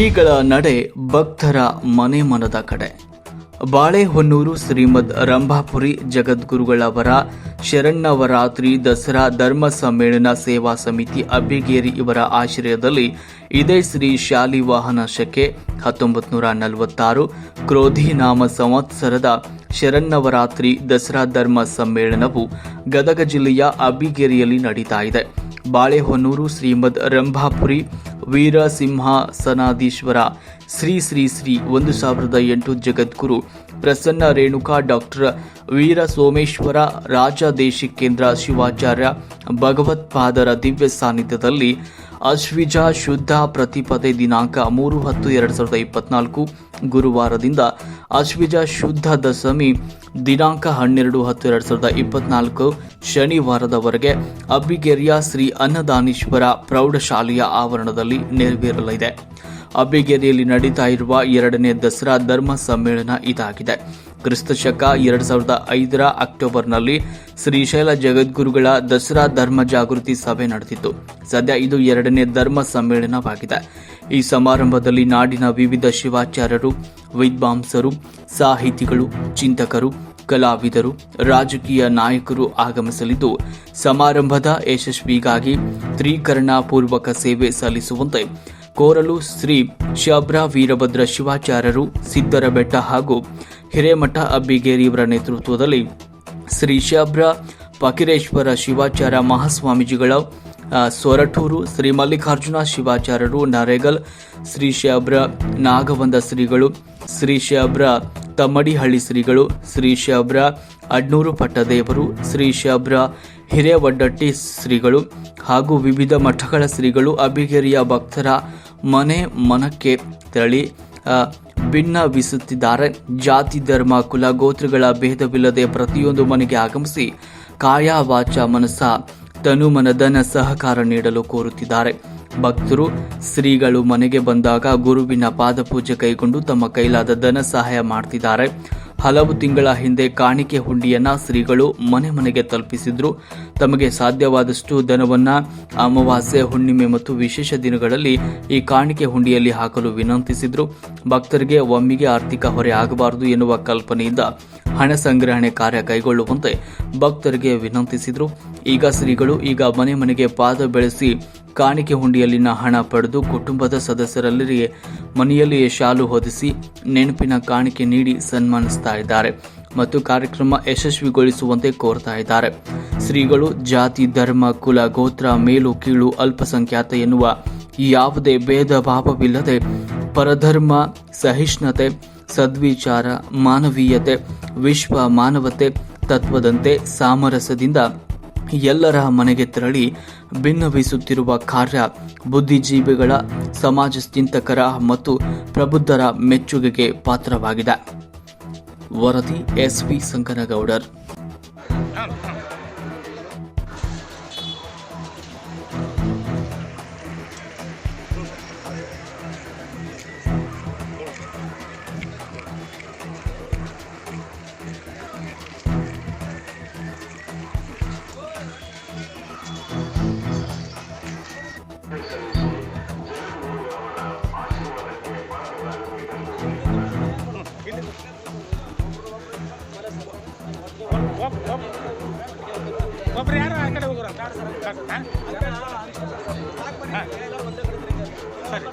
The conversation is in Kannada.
ಶ್ರೀಗಳ ನಡೆ ಭಕ್ತರ ಮನೆ ಮನದ ಕಡೆ. ಬಾಳೆಹೊನ್ನೂರು ಶ್ರೀಮದ್ ರಂಭಾಪುರಿ ಜಗದ್ಗುರುಗಳವರ ಶರಣ್ಣವರಾತ್ರಿ ದಸರಾ ಧರ್ಮ ಸಮ್ಮೇಳನ ಸೇವಾ ಸಮಿತಿ ಅಬ್ಬಿಗೇರಿ ಇವರ ಆಶ್ರಯದಲ್ಲಿ ಇದೇ ಶ್ರೀ ಶಾಲಿ ವಾಹನ ಶಕೆ ಹತ್ತೊಂಬತ್ತು ನೂರ ನಲವತ್ತಾರು ಕ್ರೋಧಿ ನಾಮ ಸಂವತ್ಸರದ ಶರಣ್ಣವರಾತ್ರಿ ದಸರಾ ಧರ್ಮ ಸಮ್ಮೇಳನವು ಗದಗ ಜಿಲ್ಲೆಯ ಅಬ್ಬಿಗೇರಿಯಲ್ಲಿ ನಡೀತಾ ಇದೆ. ಬಾಳೆಹೊನ್ನೂರು, ಶ್ರೀಮದ್ ರಂಭಾಪುರಿ, ವೀರಸಿಂಹಾಸನಾಧೀಶ್ವರ, ಶ್ರೀ ಶ್ರೀ ಶ್ರೀ ಒಂದು ಸಾವಿರದ ಎಂಟು ಜಗದ್ಗುರು, ಪ್ರಸನ್ನ ರೇಣುಕಾ, ಡಾಕ್ಟರ್ ವೀರ ಸೋಮೇಶ್ವರ ರಾಜದೇಶಿಕೇಂದ್ರ ಶಿವಾಚಾರ್ಯ ಭಗವತ್ಪಾದರ ದಿವ್ಯ ಸಾನ್ನಿಧ್ಯದಲ್ಲಿ ಅಶ್ವಿಜ ಶುದ್ಧ ಪ್ರತಿಪದೆ ದಿನಾಂಕ ಮೂರು ಹತ್ತು ಎರಡು ಸಾವಿರದ ಇಪ್ಪತ್ನಾಲ್ಕು ಗುರುವಾರದಿಂದ ಅಶ್ವಿಜ ಶುದ್ಧ ದಶಮಿ ದಿನಾಂಕ ಹನ್ನೆರಡು ಹತ್ತು ಎರಡು ಸಾವಿರದ ಇಪ್ಪತ್ನಾಲ್ಕು ಶನಿವಾರದವರೆಗೆ ಅಬ್ಬಿಗೆರೆಯ ಶ್ರೀ ಅನ್ನದಾನೀಶ್ವರ ಪ್ರೌಢಶಾಲೆಯ ಆವರಣದಲ್ಲಿ ನೆರವೇರಲಿದೆ. ಅಬ್ಬಿಗೆರೆಯಲ್ಲಿ ನಡೀತಾ ಇರುವ ಎರಡನೇ ದಸರಾ ಧರ್ಮ ಸಮ್ಮೇಳನ ಇದಾಗಿದೆ. ಕ್ರಿಸ್ತಶಕ ಎರಡ್ ಸಾವಿರದ ಐದರ ಅಕ್ಟೋಬರ್ನಲ್ಲಿ ಶ್ರೀಶೈಲ ಜಗದ್ಗುರುಗಳ ದಸರಾ ಧರ್ಮ ಜಾಗೃತಿ ಸಭೆ ನಡೆದಿತ್ತು. ಸದ್ಯ ಇದು ಎರಡನೇ ಧರ್ಮ ಸಮ್ಮೇಳನವಾಗಿದೆ. ಈ ಸಮಾರಂಭದಲ್ಲಿ ನಾಡಿನ ವಿವಿಧ ಶಿವಾಚಾರ್ಯರು, ವಿದ್ವಾಂಸರು, ಸಾಹಿತಿಗಳು, ಚಿಂತಕರು, ಕಲಾವಿದರು, ರಾಜಕೀಯ ನಾಯಕರು ಆಗಮಿಸಲಿದ್ದು, ಸಮಾರಂಭದ ಯಶಸ್ವಿಗಾಗಿ ತ್ರೀಕರಣ ಪೂರ್ವಕ ಸೇವೆ ಸಲ್ಲಿಸುವಂತೆ ಕೋರಲು ಶ್ರೀ ಶಬ್ರ ವೀರಭದ್ರ ಶಿವಾಚಾರ್ಯರು ಸಿದ್ದರ ಬೆಟ್ಟ ಹಾಗೂ ಹಿರೇಮಠ ಅಬ್ಬಿಗೇರಿಯವರ ನೇತೃತ್ವದಲ್ಲಿ ಶ್ರೀ ಶಬ್ರ ಪಕಿರೇಶ್ವರ ಶಿವಾಚಾರ್ಯ ಮಹಾಸ್ವಾಮೀಜಿಗಳ ಸೊರಟೂರು ಶ್ರೀ ಮಲ್ಲಿಕಾರ್ಜುನ ಶಿವಾಚಾರ್ಯರು, ನರೇಗಲ್ ಶ್ರೀ ಶಬ್ರ ನಾಗವಂದ ಶ್ರೀಗಳು, ಶ್ರೀ ಶಬ್ರ ತಮ್ಮಡಿಹಳ್ಳಿ ಶ್ರೀಗಳು, ಶ್ರೀ ಶಬ್ರ ಅಡ್ನೂರು ಪಟ್ಟದೇವರು, ಶ್ರೀ ಶಬ್ರ ಹಿರೇವಡ್ಡಟ್ಟಿ ಶ್ರೀಗಳು ಹಾಗೂ ವಿವಿಧ ಮಠಗಳ ಶ್ರೀಗಳು ಅಬ್ಬಿಗೆರೆಯ ಭಕ್ತರ ಮನೆ ಮನಕ್ಕೆ ತೆರಳಿ ಭಿನ್ನ ಭಿನ್ನವಿಸುತ್ತಿದ್ದಾರೆ. ಜಾತಿ, ಧರ್ಮ, ಕುಲ, ಗೋತ್ರಗಳ ಭೇದವಿಲ್ಲದೆ ಪ್ರತಿಯೊಂದು ಮನೆಗೆ ಆಗಮಿಸಿ ಕಾಯ ವಾಚ ಮನಸ್ಸ ತನು ಮನದನ ಸಹಕಾರ ನೀಡಲು ಕೋರುತ್ತಿದ್ದಾರೆ. ಭಕ್ತರು, ಶ್ರೀಗಳು ಮನೆಗೆ ಬಂದಾಗ ಗುರುವಿನ ಪಾದಪೂಜೆ ಕೈಗೊಂಡು ತಮ್ಮ ಕೈಲಾದ ಧನ ಸಹಾಯ ಮಾಡ್ತಿದ್ದಾರೆ. ಹಲವು ತಿಂಗಳ ಹಿಂದೆ ಕಾಣಿಕೆ ಹುಂಡಿಯನ್ನ ಶ್ರೀಗಳು ಮನೆ ಮನೆಗೆ ತಲುಪಿಸಿದ್ರು. ತಮಗೆ ಸಾಧ್ಯವಾದಷ್ಟು ಧನವನ್ನ ಅಮಾವಾಸ್ಯೆ, ಹುಣ್ಣಿಮೆ ಮತ್ತು ವಿಶೇಷ ದಿನಗಳಲ್ಲಿ ಈ ಕಾಣಿಕೆ ಹುಂಡಿಯಲ್ಲಿ ಹಾಕಲು ವಿನಂತಿಸಿದ್ರು. ಭಕ್ತರಿಗೆ ಒಮ್ಮಿಗೆ ಆರ್ಥಿಕ ಹೊರೆ ಆಗಬಾರದು ಎನ್ನುವ ಕಲ್ಪನೆಯಿಂದ ಹಣ ಸಂಗ್ರಹಣೆ ಕಾರ್ಯ ಕೈಗೊಳ್ಳುವಂತೆ ಭಕ್ತರಿಗೆ ವಿನಂತಿಸಿದ್ರು. ಈಗ ಶ್ರೀಗಳು ಈಗ ಮನೆ ಮನೆಗೆ ಪಾದ ಬೆಳೆಸಿ ಕಾಣಿಕೆ ಹುಂಡಿಯಲ್ಲಿನ ಹಣ ಪಡೆದು ಕುಟುಂಬದ ಸದಸ್ಯರೆಲ್ಲರಿಗೆ ಮನೆಯಲ್ಲಿಯೇ ಶಾಲು ಹೊದಿಸಿ ನೆನಪಿನ ಕಾಣಿಕೆ ನೀಡಿ ಸನ್ಮಾನಿಸ್ತಾ ಇದ್ದಾರೆ ಮತ್ತು ಕಾರ್ಯಕ್ರಮ ಯಶಸ್ವಿಗೊಳಿಸುವಂತೆ ಕೋರ್ತಾ ಇದ್ದಾರೆ. ಶ್ರೀಗಳು ಜಾತಿ, ಧರ್ಮ, ಕುಲ, ಗೋತ್ರ, ಮೇಲು, ಕೀಳು, ಅಲ್ಪಸಂಖ್ಯಾತ ಎನ್ನುವ ಯಾವುದೇ ಭೇದ ಭಾವವಿಲ್ಲದೆ ಪರಧರ್ಮ, ಸಹಿಷ್ಣುತೆ, ಸದ್ವಿಚಾರ, ಮಾನವೀಯತೆ, ವಿಶ್ವ ಮಾನವತೆ ತತ್ವದಂತೆ ಸಾಮರಸ್ಯದಿಂದ ಎಲ್ಲರ ಮನೆಗೆ ತೆರಳಿ ಭಿನ್ನವಿಸುತ್ತಿರುವ ಕಾರ್ಯ ಬುದ್ಧಿಜೀವಿಗಳ ಸಮಾಜ ಚಿಂತಕರ ಮತ್ತು ಪ್ರಬುದ್ಧರ ಮೆಚ್ಚುಗೆಗೆ ಪಾತ್ರವಾಗಿದೆ. ವರದಿ ಎಸ್ವಿ ಸಂಕನಗೌಡರ್. ಒಬ್ರು ಯಾರು ಆ ಕಡೆ ಹೋಗೋರು. ಸರಿ